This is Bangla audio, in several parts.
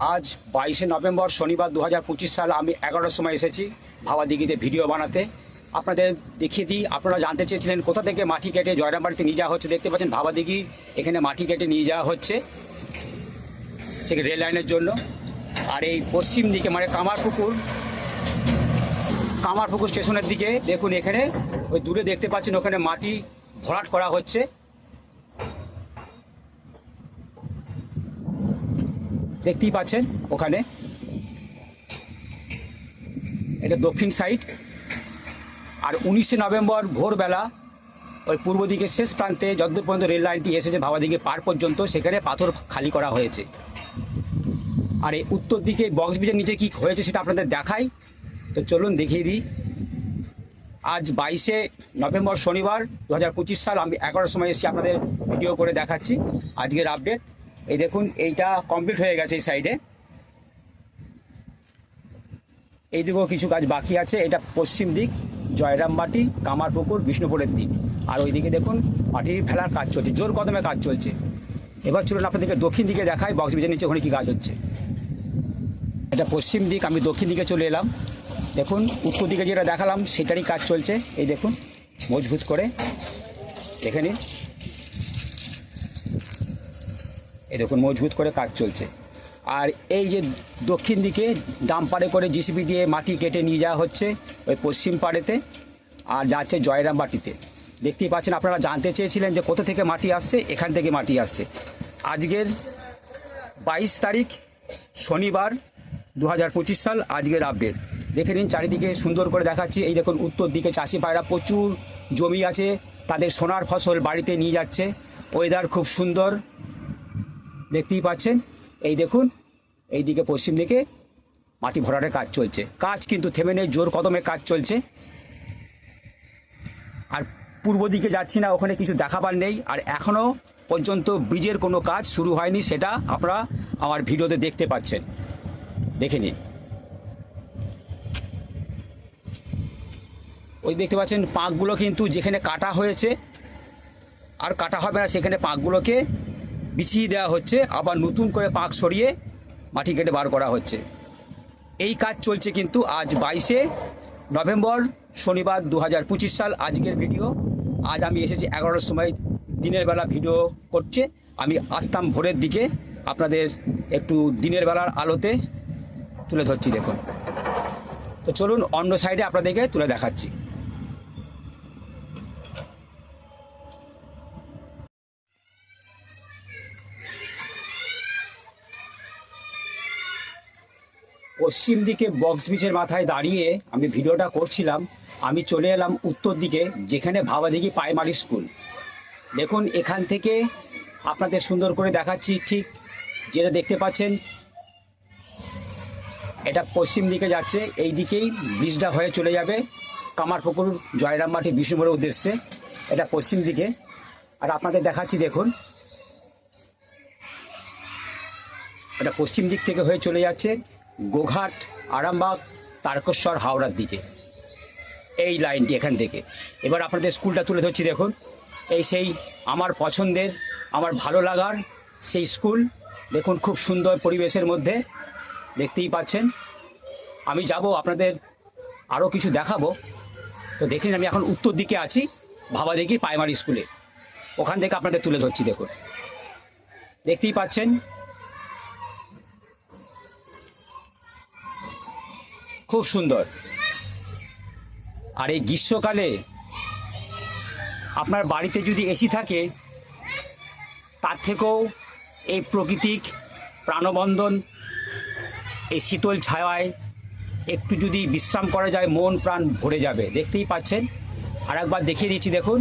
আজ বাইশে নভেম্বর শনিবার দু হাজার পঁচিশ সাল আমি এগারোটার সময় এসেছি ভাবাদিঘিতে ভিডিও বানাতে। আপনাদের দেখিয়ে দিই, আপনারা জানতে চেয়েছিলেন কোথা থেকে মাটি কেটে জয়রামবাড়িতে নিয়ে যাওয়া হচ্ছে। দেখতে পাচ্ছেন ভাবাদিঘি এখানে মাটি কেটে নিয়ে যাওয়া হচ্ছে সেখানে রেল লাইনের জন্য। আর এই পশ্চিম দিকে মানে কামারপুকুর কামারপুকুর স্টেশনের দিকে দেখুন এখানে, ওই দূরে দেখতে পাচ্ছেন ওখানে মাটি ভরাট করা হচ্ছে। দেখতেই পাচ্ছেন ওখানে। এটা দক্ষিণ সাইড আর উনিশে নভেম্বর ভোরবেলা ওই পূর্ব দিকে শেষ প্রান্তে যতদূর পর্যন্ত রেল লাইনটি এসেছে ভাবাদিকে পার পর্যন্ত, সেখানে পাথর খালি করা হয়েছে। আর এই উত্তর দিকে বক্স ব্রিজের নিচে কি হয়েছে সেটা আপনাদের দেখাই। তো চলুন দেখিয়ে দিই। আজ বাইশে নভেম্বর শনিবার দু সাল আমি এগারোটার সময় এসে আপনাদের ভিডিও করে দেখাচ্ছি। আজকের আপডেট এই দেখুন, এইটা কমপ্লিট হয়ে গেছে এই সাইডে এইদিকেও কিছু কাজ বাকি আছে, এটা পশ্চিম দিক, জয়রামবাটি, কামারপুকুর, বিষ্ণুপুরের দিক। আর ওইদিকে দেখুন, মাটির ফেলার কাজ চলছে, জোর কদমে কাজ চলছে। এবার চলুন আপনাদেরকে দক্ষিণ দিকে দেখাই বক্স ব্রিজের নিচে ওখানে কী কাজ হচ্ছে। এটা পশ্চিম দিক, আমি দক্ষিণ দিকে চলে এলাম। দেখুন, উত্তর দিকে যেটা দেখালাম, সেটারই কাজ চলছে। এই দেখুন, মজবুত করে। দেখে নিন এই দেখুন, মজবুত করে কাজ চলছে। আর এই যে দক্ষিণ দিকে ডাম্পারে করে জিসিবি দিয়ে মাটি কেটে নিয়ে যাওয়া হচ্ছে, ওই পশ্চিম পাড়েতে, আর যাচ্ছে জয়রামবাটিতে দেখতেই পাচ্ছেন, আপনারা জানতে চেয়েছিলেন যে কোথা থেকে মাটি আসছে, এখান থেকে মাটি আসছে। আজকের বাইশ তারিখ, শনিবার দু হাজার পঁচিশ সাল, আজকের আপডেট দেখে নিন, চারিদিকে সুন্দর করে দেখাচ্ছি। এই দেখুন, উত্তর দিকে চাষি ভাইরা প্রচুর জমি আছে, তাদের সোনার ফসল বাড়িতে নিয়ে যাচ্ছে। ওয়েদার খুব সুন্দর। দেখতেই পাচ্ছেন। এই দেখুন, এই দিকে পশ্চিম দিকে মাটি ভরাটের কাজ চলছে। কাজ কিন্তু থেমে নেই, জোর কদমে কাজ চলছে। আর পূর্ব দিকে যাচ্ছি না, ওখানে কিছু দেখাবার নেই। আর এখনও পর্যন্ত ব্রিজের কোনো কাজ শুরু হয়নি, সেটা আপনারা আমার ভিডিওতে দেখতে পাচ্ছেন। দেখে নিন। ওই দেখতে পাচ্ছেন, পাঁকগুলো কিন্তু যেখানে কাটা হয়েছে, আর কাটা হবে না, সেখানে পাঁকগুলোকে বিছিয়ে দেওয়া হচ্ছে, আবার নতুন করে পাঁক সরিয়ে মাটি কেটে বার করা হচ্ছে। এই কাজ চলছে কিন্তু আজ বাইশে নভেম্বর, শনিবার দু হাজার পঁচিশ সাল আজকের ভিডিও। আজ আমি এসেছি এগারোটার সময়, দিনের বেলা ভিডিও করছে। আমি আসতাম ভোরের দিকে, আপনাদের একটু দিনের বেলার আলোতে তুলে ধরছি, দেখুন। তো চলুন অন্য সাইডে আপনাদেরকে তুলে দেখাচ্ছি। পশ্চিম দিকে বক্স বিচের মাথায় দাঁড়িয়ে আমি ভিডিওটা করছিলাম, আমি চলে এলাম উত্তর দিকে, যেখানে ভাবাদিঘি প্রাইমারি স্কুল। দেখুন, এখান থেকে আপনাদের সুন্দর করে দেখাচ্ছি, ঠিক যেটা দেখতে পাচ্ছেন, এটা পশ্চিম দিকে যাচ্ছে, এই দিকেই ব্রিজটা হয়ে চলে যাবে কামারপুকুর জয়রামবাটি বিষ্ণুপুরের উদ্দেশ্যে, এটা পশ্চিম দিকে। আর আপনাদের দেখাচ্ছি, দেখুন, এটা পশ্চিম দিক থেকে হয়ে চলে যাচ্ছে গোঘাট, আরামবাগ, তারকেশ্বর, হাওড়ার দিকে। এই লাইনটি এখান থেকে। এবার আপনাদের স্কুলটা তুলে ধরছি দেখুন। এই সেই আমার পছন্দের, আমার ভালো লাগার সেই স্কুল। দেখুন খুব সুন্দর পরিবেশের মধ্যে। দেখতেই পাচ্ছেন। আমি যাব, আপনাদের আরও কিছু দেখাবো। তো দেখেন, আমি এখন উত্তর দিকে আছি ভাবা দেখি প্রাইমারি স্কুলে। ওখান থেকে আপনাদের তুলে ধরছি, দেখুন। দেখতেই পাচ্ছেন খুব সুন্দর। আর এই গ্রীষ্মকালে আপনার বাড়িতে যদি এসি থাকে, তার থেকেও এই প্রকৃতিক প্রাণবন্ধন, এই শীতল ছায়ায় একটু যদি বিশ্রাম করা যায়, মন প্রাণ ভরে যাবে। দেখতেই পাচ্ছেন? আর একবার দেখিয়ে দিচ্ছি, দেখুন।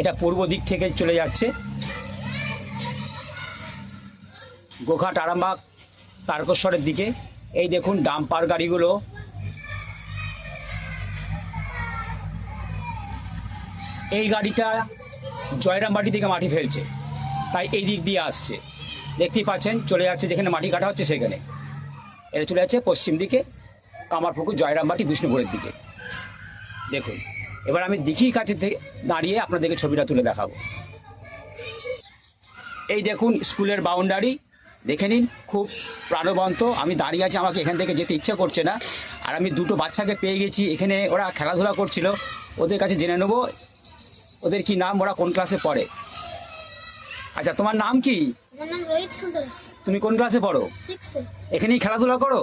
এটা পূর্ব দিক থেকে চলে যাচ্ছে। গোঘাট আরামবাগ, তারকেশ্বরের দিকে। এই দেখুন, ডাম্পার গাড়িগুলো এই গাড়িটা জয়রামবাটি থেকে মাটি ফেলছে। তাই এই দিক দিয়ে আসছে। দেখতেই পাচ্ছেন, চলে যাচ্ছে যেখানে মাটি কাটা হচ্ছে সেখানে। এটা চলে যাচ্ছে পশ্চিম দিকে, কামারপুকুর জয়রামবাটি বিষ্ণুপুরের দিকে। দেখুন, এবার আমি দিঘির কাছে দাঁড়িয়ে আপনাদেরকে ছবিটা তুলে দেখাবো। এই দেখুন, স্কুলের বাউন্ডারি। দেখে নিন, খুব প্রাণবন্ত। আমি দাঁড়িয়ে আছি, আমাকে এখান থেকে যেতে ইচ্ছে করছে না। আর আমি দুটো বাচ্চাকে পেয়ে গেছি। এখানে ওরা খেলাধুলা করছিল। ওদের কাছে জেনে নেব ওদের কি নাম? ওরা কোন ক্লাসে পড়ে? আচ্ছা তোমার নাম কি? তুমি কোন ক্লাসে পড়ো? এখানেই খেলাধুলা করো?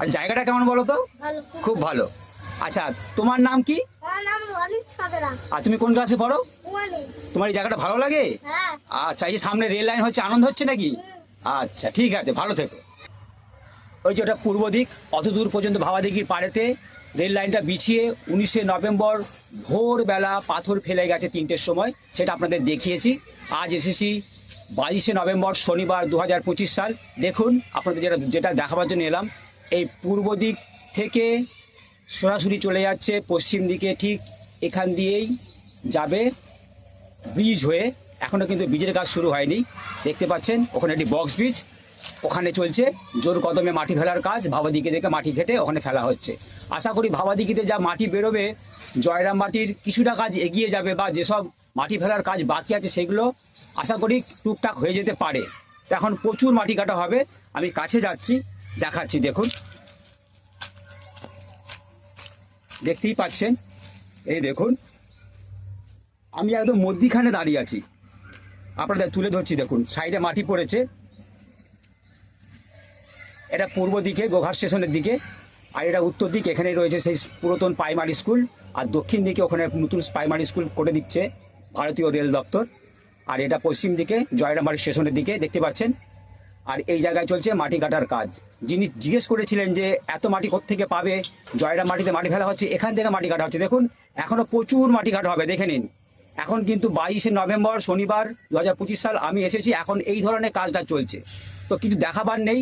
আর জায়গাটা কেমন বলো তো? খুব ভালো। আচ্ছা তোমার নাম কি? আর তুমি কোন ক্লাসে পড়ো? তোমার এই জায়গাটা ভালো লাগে? হ্যাঁ। আচ্ছা এই সামনে রেল লাইন হচ্ছে আনন্দ হচ্ছে নাকি? আচ্ছা ঠিক আছে ভালো থেকো। ওই যে ওটা পূর্ব দিক অত দূর পর্যন্ত ভাবাদিঘির পাড়েতে রেল লাইনটা বিছিয়ে উনিশে নভেম্বর ভোরবেলা পাথর ফেলে গেছে তিনটের সময়, সেটা আপনাদের দেখিয়েছি। আজ এসেছি বাইশে নভেম্বর শনিবার দু হাজার পঁচিশ সাল। দেখুন, আপনাদের যেটা যেটা দেখাবার জন্য এলাম, এই পূর্ব দিক থেকে সরাসরি চলে যাচ্ছে, পশ্চিম দিকে ঠিক এখান দিয়েই যাবে ব্রিজ হয়ে। এখনও কিন্তু ব্রিজের কাজ শুরু হয়নি। দেখতে পাচ্ছেন, ওখানে একটি বক্স ব্রিজ ওখানে চলছে। জোর কদমে মাটি ফেলার কাজ, ভাবাদিকে দেখে মাটি ফেটে ওখানে ফেলা হচ্ছে। আশা করি ভাবাদিকিতে যা মাটি বেরোবে, জয়রাম মাটির কিছুটা কাজ এগিয়ে যাবে বা যেসব মাটি ফেলার কাজ বাকি আছে সেগুলো আশা করি টুকটাক হয়ে যেতে পারে। এখন প্রচুর মাটি কাটা হবে, আমি কাছে যাচ্ছি, দেখাচ্ছি, দেখুন। দেখতেই পাচ্ছেন? এই দেখুন। আমি একদম মধ্যিখানে দাঁড়িয়ে আছি। আপনাদের তুলে ধরছি, দেখুন, সাইডে মাটি পড়েছে। এটা পূর্ব দিকে, গোঘাট স্টেশনের দিকে, আর এটা উত্তর দিকে এখানে রয়েছে সেই পুরাতন প্রাইমারি স্কুল আর দক্ষিণ দিকে ওখানে নতুন প্রাইমারি স্কুল করে দিচ্ছে ভারতীয় রেল দপ্তর। আর এটা পশ্চিম দিকে, জয়রামবাড়ি স্টেশনের দিকে, দেখতে পাচ্ছেন? আর এই জায়গায় চলছে মাটি কাটার কাজ। যিনি জিজ্ঞেস করেছিলেন যে, এত মাটি থেকে পাবে? জয়রাম মাটিতে মাটি ফেলা হচ্ছে, এখান থেকে মাটি কাটা হচ্ছে। দেখুন এখনও প্রচুর মাটি কাটা হবে, দেখে নিন। এখন কিন্তু বাইশে নভেম্বর, শনিবার, দু হাজার পঁচিশ সাল আমি এসেছি, এখন এই ধরনের কাজটা চলছে। তো কিছু দেখাবার নেই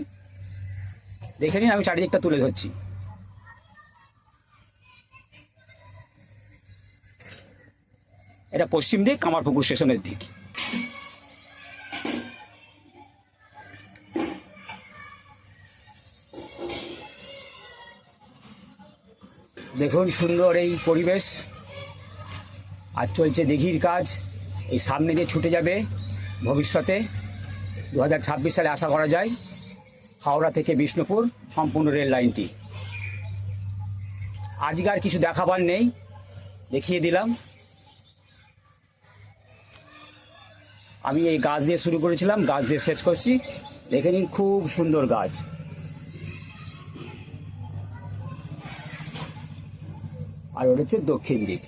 দেখে নিন, আমি চারিদিকটা তুলে ধরছি। এটা পশ্চিম দিক, কামারপুকুর স্টেশনের দিক। দেখুন, সুন্দর এই পরিবেশ। আর চলছে দিঘির কাজ। এই সামনে দিয়ে ছুটে যাবে, ভবিষ্যতে, দু হাজার ছাব্বিশ সালে আশা করা যায়। হাওড়া থেকে বিষ্ণুপুর, সম্পূর্ণ রেল লাইনটি। আজকে আর কিছু দেখাবার নেই, দেখিয়ে দিলাম। আমি এই গাছ দিয়ে শুরু করেছিলাম, গাছ দিয়ে শেষ করছি। দেখে নিন, খুব সুন্দর গাছ। আর ওটা হচ্ছে দক্ষিণ দিক।